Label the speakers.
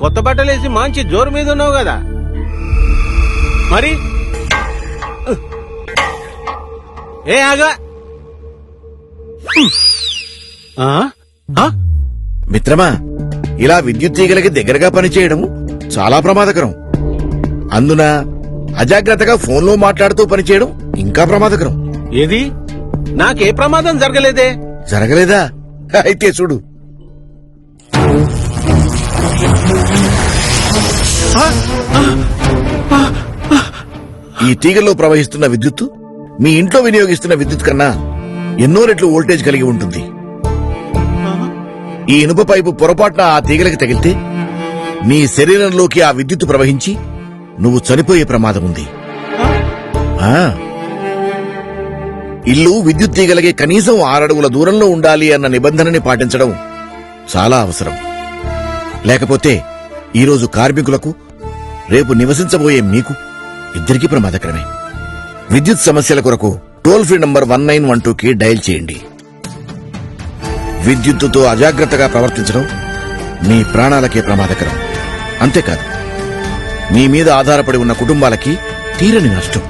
Speaker 1: కొత్త బట్టలేసి మంచి జోరు మీద ఉన్నావు కదా. మరి? ఏ ఆగా?
Speaker 2: మిత్రమా ఇలా విద్యుత్ తీగలకి దగ్గరగా పనిచేయడం చాలా ప్రమాదకరం. అందున అజాగ్రత్తగా ఫోన్లో మాట్లాడుతూ పనిచేయడం ఇంకా ప్రమాదకరం.
Speaker 1: ఏది? నాకే ప్రమాదం జరగలేదే.
Speaker 2: జరగలేదా? అయితే చూడు. ఈ తీగల్లో ప్రవహిస్తున్న విద్యుత్తు మీ ఇంట్లో వినియోగిస్తున్న విద్యుత్ కన్నా ఎన్నో రెట్లు వోల్టేజ్ కలిగి ఉంటుంది. ఈ ఇనుప పైపు పొరపాటున ఆ తీగలకి తగిలితే నీ శరీరంలోకి ఆ విద్యుత్తు ప్రవహించి నువ్వు చనిపోయే ప్రమాదం ఉంది. ఆ. ఇల్లు విద్యుత్ తీగలకి కనీసం ఆరడుగుల దూరంలో ఉండాలి అన్న నిబంధనని పాటించడం చాలా అవసరం. లేకపోతే ఈరోజు కార్మికులకు రేపు నివసించబోయే మీకు ఇద్దరికీ ప్రమాదకరమే. విద్యుత్ సమస్యల కొరకు toll free number one nine one టూకి డయల్ చేయండి. విద్యుత్తుతో అజాగ్రత్తగా ప్రవర్తించడం మీ ప్రాణాలకే ప్రమాదకరం. అంతేకాదు మీ మీద ఆధారపడి ఉన్న కుటుంబాలకి తీరని నష్టం.